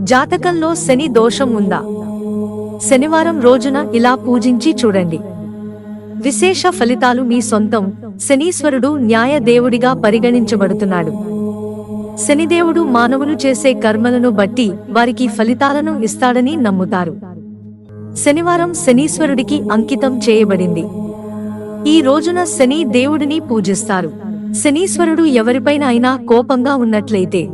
జాతకంలో శని దోషం ఉందా? శనివారం రోజున ఇలా పూజించి చూడండి. విశేష ఫలితాలు మీ సొంతం. శనీశ్వరుడు న్యాయ దేవుడిగా పరిగణించబడుతున్నాడు. శనిదేవుడు మానవులు చేసే కర్మలను బట్టి వారికి ఫలితాలను ఇస్తాడని నమ్ముతారు. శనివారం శనీశ్వరుడికి అంకితం చేయబడింది. ఈ రోజున శని దేవుడిని పూజిస్తారు. శనీశ్వరుడు ఎవరిపైన అయినా కోపంగా ఉన్నట్లయితే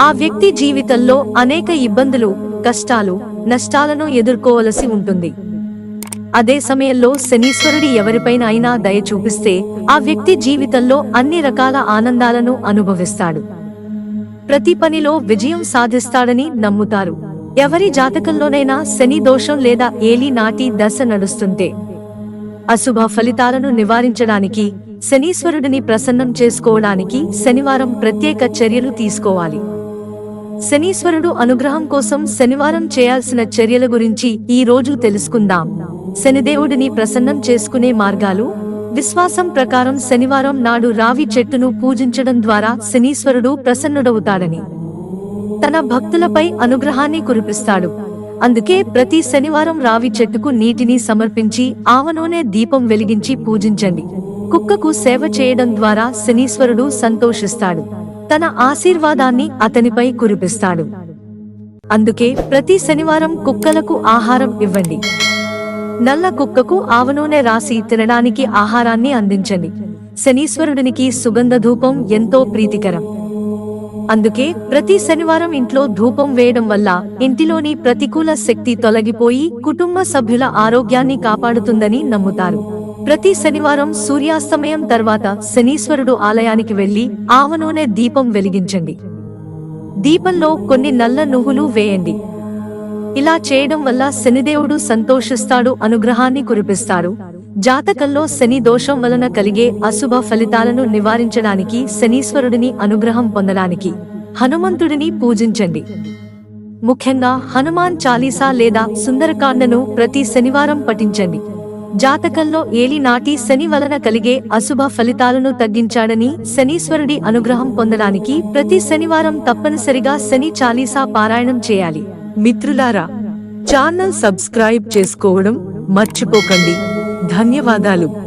ఆ వ్యక్తి జీవితంలో అనేక ఇబ్బందులు కష్టాలు నష్టాలను ఎదుర్కోవలసి ఉంటుంది. అదే సమయంలో శనీశ్వరుడి ఎవరిపైన అయినా దయ చూపిస్తే ఆ వ్యక్తి జీవితంలో అన్ని రకాల ఆనందాలను అనుభవిస్తాడు. ప్రతి పనిలో విజయం సాధిస్తాడని నమ్ముతారు. ఎవరి జాతకంలోనైనా శని దోషం లేదా ఏలి నాటి దశ నడుస్తుంటే అశుభ ఫలితాలను నివారించడానికి శనీశ్వరుడిని ప్రసన్నం చేసుకోవడానికి శనివారం ప్రత్యేక చర్యలు తీసుకోవాలి. శనీశ్వరుడు అనుగ్రహం కోసం శనివారం చేయాల్సిన చర్యల గురించి ఈ రోజు తెలుసుకుందాం. శనిదేవుడిని ప్రసన్నం చేసుకునే మార్గాలు? విశ్వాసం ప్రకారం శనివారం నాడు రావి చెట్టును పూజించడం ద్వారా శనీశ్వరుడు ప్రసన్నుడవుతాడని. తన భక్తులపై అనుగ్రహాన్ని కురిపిస్తాడు. అందుకే ప్రతి శనివారం రావి చెట్టుకు నీటిని సమర్పించి ఆవనూనె దీపం వెలిగించి పూజించండి. కుక్కకు సేవ చేయడం ద్వారా శనీశ్వరుడు సంతోషిస్తాడు. తన ఆశీర్వాదాన్ని అతనిపై కురిపిస్తాడు. అందుకే ప్రతి శనివారం కుక్కలకు ఆహారం ఇవ్వండి. నల్ల కుక్కకు ఆవనూనె రాసి తినడానికి ఆహారాన్ని అందించండి. శనీశ్వరుడినికి సుగంధ ధూపం ఎంతో ప్రీతికరం. అందుకే ప్రతి శనివారం ఇంట్లో ధూపం వేయడం వల్ల ఇంటిలోని ప్రతికూల శక్తి తొలగిపోయి కుటుంబ సభ్యుల ఆరోగ్యాన్ని కాపాడుతుందని నమ్ముతారు. ప్రతి శనివారం సూర్యాస్తమయం తర్వాత శనీశ్వరుడు ఆలయానికి వెళ్ళి ఆవనూనె దీపం వెలిగించండి. దీపంలో కొన్ని నల్ల నువ్వులు వేయండి. ఇలా చేయడం వల్ల శనిదేవుడు సంతోషిస్తాడు అనుగ్రహాన్ని కురిపిస్తాడు. జాతకంలో శని దోషం వలన కలిగే అశుభ ఫలితాలను నివారించడానికి శనీశ్వరుడిని అనుగ్రహం పొందడానికి హనుమంతుడిని పూజించండి. ముఖ్యంగా హనుమాన్ చాలీసా లేదా సుందరకాండను ప్రతి శనివారం పఠించండి. జాతకంలో ఏలి నాటి శని వలన కలిగే అశుభ ఫలితాలను తగ్గించాడని శనీశ్వరుడి అనుగ్రహం పొందడానికి ప్రతి శనివారం తప్పనిసరిగా శని చాలీసా పారాయణం చేయాలి. మిత్రులారా ఛానల్ సబ్స్క్రైబ్ చేసుకోవడం మర్చిపోకండి. ధన్యవాదాలు.